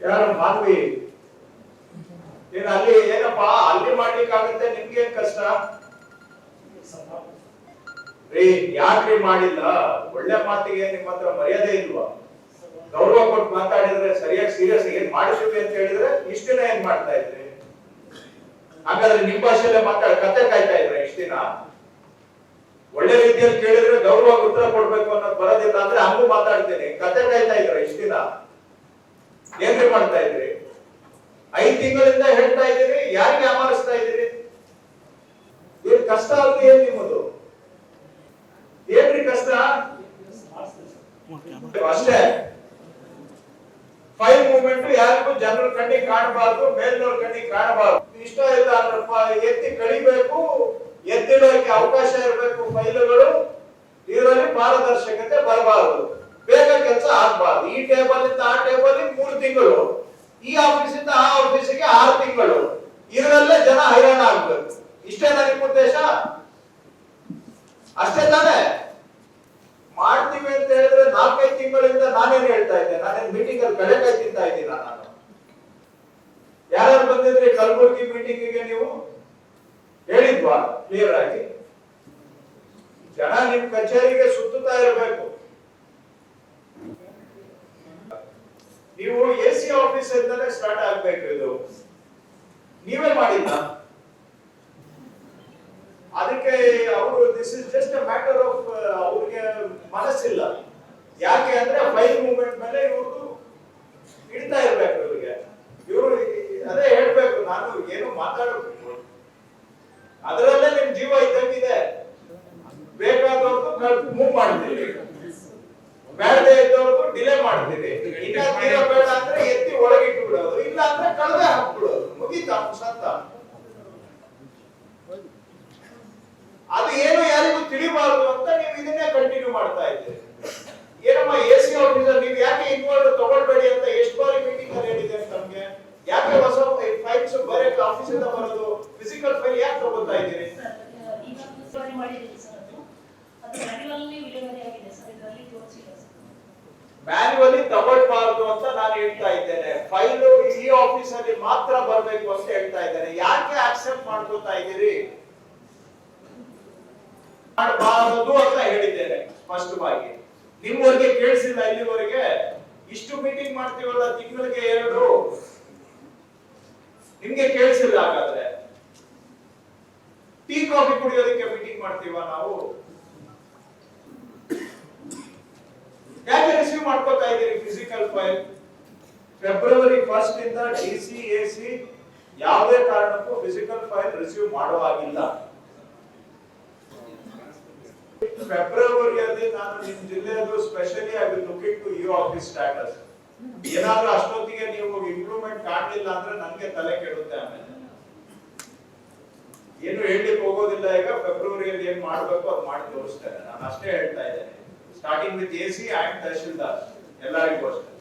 ಯಾರು ಮಾನ್ವಿ ಏನ್ ಅಲ್ಲಿ ಏನಪ್ಪಾ? ಅಲ್ಲಿ ಮಾಡ್ಲಿಕ್ಕಾಗತ್ತೆ ನಿಮ್ಗೆ ಕಷ್ಟ? ರೀ, ಯಾಕ್ರಿ ಮಾಡಿಲ್ಲ? ಒಳ್ಳೆ ಮಾತಿಗೆ ನಿಮ್ಮ ಹತ್ರ ಮರ್ಯಾದೆ ಇಲ್ವಾ? ಗೌರವ ಕೊಟ್ಟು ಮಾತಾಡಿದ್ರೆ ಸರಿಯಾಗಿ ಸೀರಿಯಸ್ ಏನ್ ಮಾಡಿಸ್ತೀವಿ ಅಂತ ಹೇಳಿದ್ರೆ ಇಷ್ಟ ದಿನ ಏನ್ ಮಾಡ್ತಾ ಇದ್ರಿ? ಹಾಗಾದ್ರೆ ನಿಮ್ ಭಾಷೆಯಲ್ಲೇ ಮಾತಾಡಿ, ಕತೆ ಕಾಯ್ತಾ ಇದ್ರೆ ಇಷ್ಟ ದಿನ? ಒಳ್ಳೆ ರೀತಿಯಲ್ಲಿ ಕೇಳಿದ್ರೆ ಗೌರವ ಉತ್ತರ ಕೊಡ್ಬೇಕು ಅನ್ನೋದು ಬರೋದಿಲ್ಲ ಅಂದ್ರೆ ಹಂಗೂ ಮಾತಾಡ್ತೀನಿ. ಕತೆ ಕಾಯ್ತಾ ಇದ್ರ ಇಷ್ಟ ದಿನ? ಏನ್ರಿ ಮಾಡ್ತಾ ಇದ್ರಿ ಐದ್ ತಿಂಗಳಿಂದ ಹೇಳ್ತಾ ಇದ್ದೀರಿ, ಯಾರಿಗೆ ಅಮಾರಿಸ್ತಾ ಇದ್ದೀರಿ? ಏನ್ ಕಷ್ಟ ಅಲ್ಲಿ ಏನ್ ನಿಮ್ಮದು? ಏನ್ರಿ ಕಷ್ಟ? ಅಷ್ಟೇ. ಫೈಲ್ ಮೂವ್ಮೆಂಟ್ ಯಾರಿಗೂ ಜನರ ಕಣ್ಣಿಗೆ ಕಾಣಬಾರ್ದು ಮೇಲ್ನವ್ರ ಕಣ್ಣಿಗೆ ಕಾಣಬಾರ್ದು. ಇಷ್ಟ ಇಲ್ಲ ಅಂದ್ರೆ ಎತ್ತಿ ಕಳಿಬೇಕು, ಎತ್ತಿಡೋಕೆ ಅವಕಾಶ ಇರಬೇಕು ಫೈಲುಗಳು, ಇದರಲ್ಲಿ ಪಾರದರ್ಶಕತೆ ಬರಬಾರದು. ಕೆಲಸ ಆಗ್ಬಾರ್ದು. ಈ ಟೇಬಲ್ ಇಂದ ಆ ಟೇಬಲ್ ಮೂರು ತಿಂಗಳು. ಈ ಆಫೀಸ್ ಇಂದ ಆ ಆಫೀಸಿಗೆ ಆರು ತಿಂಗಳು. ಇದರಲ್ಲೇ ಜನ ಹೈರಾಣ ಆಗ್ಬೇಕು. ಇಷ್ಟೇ ನನಗೆ ಉದ್ದೇಶ? ಅಷ್ಟೇ ತಾನೇ. ಮಾಡ್ತೀವಿ ಅಂತ ಹೇಳಿದ್ರೆ ನಾಲ್ಕೈದು ತಿಂಗಳಿಂದ ನಾನೇನ್ ಹೇಳ್ತಾ ಇದ್ದೆ? ನಾನೇನ್ ಮೀಟಿಂಗ್ ಅಲ್ಲಿ ಬೆಳಗ್ಗೆ ತಿಂತಾ ಇದ್ದೀನ ನಾನು? ಯಾರು ಬಂದಿದ್ರಿ ಕಲಬುರ್ಗಿ ಮೀಟಿಂಗಿಗೆ ನೀವು? ಹೇಳಿದ್ವಾ? ಕ್ಲಿಯರ್ ಆಗಿ? ಜನ ನಿಮ್ ಕಚೇರಿಗೆ ಸುತ್ತುತ್ತಾ ಇರಬೇಕು. ನೀವು ಎ ಸಿ ಆಫೀಸ್ ಇಂದಲೇ ಸ್ಟಾರ್ಟ್ ಆಗ್ಬೇಕು ಇದು. ನೀವೇ ಮಾಡಿಲ್ಲ ಅದಕ್ಕೆ ಅವರು this is just a matter of ಅವ್ರಿಗೆ ಮನಸ್ಸಿಲ್ಲ. ಯಾಕೆ ಅಂದ್ರೆ ಫೈಲ್ ಮೂವ್ಮೆಂಟ್ ಮೇಲೆ ಇವ್ರದ್ದು ಇಡ್ತಾ ಇರ್ಬೇಕು ಇವ್ರಿಗೆ. ಇವರು ಅದೇ ಹೇಳ್ಬೇಕು, ನಾನು ಏನು ಮಾತಾಡಬೇಕು ಅದರಲ್ಲೇ ನಿಮ್ ಜೀವ ಇದ್ದಂಗಿದೆ. ಬೇಕಾದವ್ರದ್ದು ಮೂವ್ ಮಾಡ್ತೀವಿ ಬೇಡದೆ ಇದ್ದವ್ರದ್ದು ಡಿಲೇ ಮಾಡ್ತೀವಿ ಬೇಡ ಅಂದ್ರೆ ಎತ್ತಿ ಒಳಗಿಟ್ಟು ಬಿಡೋದು ಇಲ್ಲ ಅಂದ್ರೆ ಕಳೆದೇ ಹಾಕ್ಬಿಡೋದು. ಮುಗೀತಾ ಸತ್ತ ಅದು ಏನು ಯಾರಿಗೂ ತಿಳಿಬಾರದು ಅಂತ ನೀವು ಇದನ್ನೇ ಕಂಟಿನ್ಯೂ ಮಾಡ್ತಾ ಇದ್ದೀರಿ. ಏನಮ್ಮ, ಎ ಸಿ ಆಫೀಸರ್ ನೀವು ಯಾಕೆ ಇನ್ವಾಲ್ವ್ ತಗೊಳ್ಬೇಡಿ ಅಂತ ಎಷ್ಟು ಬಾರಿ ಮೀಟಿಂಗ್ ಅಲ್ಲಿ ಹೇಳಿದ್ದೇನೆ ನಮ್ಗೆ? ಯಾಕೆ ಹೊಸ ಫೈಲ್ಸ್ ಬರೇ ಆಫೀಸ್ ಇಂದ ಬರೋದು? ಫಿಸಿಕಲ್ ಫೈಲ್ ಯಾಕೆ ತಗೋತಾ ಇದ್ದೀರಿ? ಮಾಡಿದ್ದೀವಿ ಸರ್ ಅದು. ಅದು ಮ್ಯಾನ್ಯುವಲ್ಲಿ ವಿಲೇವಾರಿ ಆಗಿದೆ ಸರ್, ಇದರಲ್ಲಿ ತೋರಿಸಿಲ್ಲ ಸರ್. ಮ್ಯಾನ್ಯುವಲಿ ತಗೊಳ್ಬಾರ್ದು ಅಂತ ನಾನು ಹೇಳ್ತಾ ಇದ್ದೇನೆ. ಫೈಲ್ ಈ ಆಫೀಸ್ ಅಲ್ಲಿ ಮಾತ್ರ ಬರಬೇಕು ಅಂತ ಹೇಳ್ತಾ ಇದ್ದೇನೆ. ಯಾಕೆ ಆಕ್ಸೆಪ್ಟ್ ಮಾಡ್ಕೋತಾ ಇದ್ದೀರಿ? ಮಾಡಬಾರದು ಅಂತ ಹೇಳಿದ್ದೇನೆ ಸ್ಪಷ್ಟವಾಗಿ ನಿಮ್ಮವರೆಗೆ ಕೇಳಿಸಿಲ್ಲ ಇಲ್ಲಿವರೆಗೆ? ಇಷ್ಟು ಮೀಟಿಂಗ್ ಮಾಡ್ತೀವಲ್ಲ, ತಿಂಗಳಿಗೆ ಎರಡು? ನಿಮ್ಗೆ ಕೇಳಿಸಿಲ್ಲ ಹಾಗಾದ್ರೆ. ಟೀ ಕಾಫಿ ಕುಡಿಯೋದಕ್ಕೆ ಮೀಟಿಂಗ್ ಮಾಡ್ತೀವ ನಾವು ಯಾಕೆ ಇದ್ದೀರಿ ಫಿಸಿಕಲ್ ಫೈಲ್ ಫೆಬ್ರವರಿ ಫಸ್ಟ್ ಇಂದ ಡಿ ಸಿ ಎ ಸಿ ಯಾವುದೇ ಕಾರಣಕ್ಕೂ ಫಿಸಿಕಲ್ ಫೈಲ್ ರಿಸೀವ್ ಮಾಡೋ ಹಾಗಿಲ್ಲ. ಫೆಬ್ರವರಿಯಲ್ಲಿ ನಾನು ನಿಮ್ ಜಿಲ್ಲೆಯಲ್ಲೂ specially I will looking to you office status ಏನಾದ್ರೂ ಅಷ್ಟೊತ್ತಿಗೆ ನೀವು ಇಂಪ್ರೂವ್ಮೆಂಟ್ ಕಾಣಲಿಲ್ಲ ಅಂದ್ರೆ ನನಗೆ ತಲೆ ಕೆಡುತ್ತೆ ಆಮೇಲೆ. ಏನು ಹೇಳಲಿಕ್ಕೆ ಹೋಗೋದಿಲ್ಲ ಈಗ ಫೆಬ್ರವರಿಯಲ್ಲಿ ಏನ್ ಮಾಡ್ಬೇಕು ಅದು ಮಾಡಿ ತೋರಿಸ್ತೇನೆ. ನಾನು ಅಷ್ಟೇ ಹೇಳ್ತಾ ಇದ್ದೇನೆ. Starting with A C and tahsildar. ಎಲ್ಲರಿಗೂ ಅಷ್ಟೇ.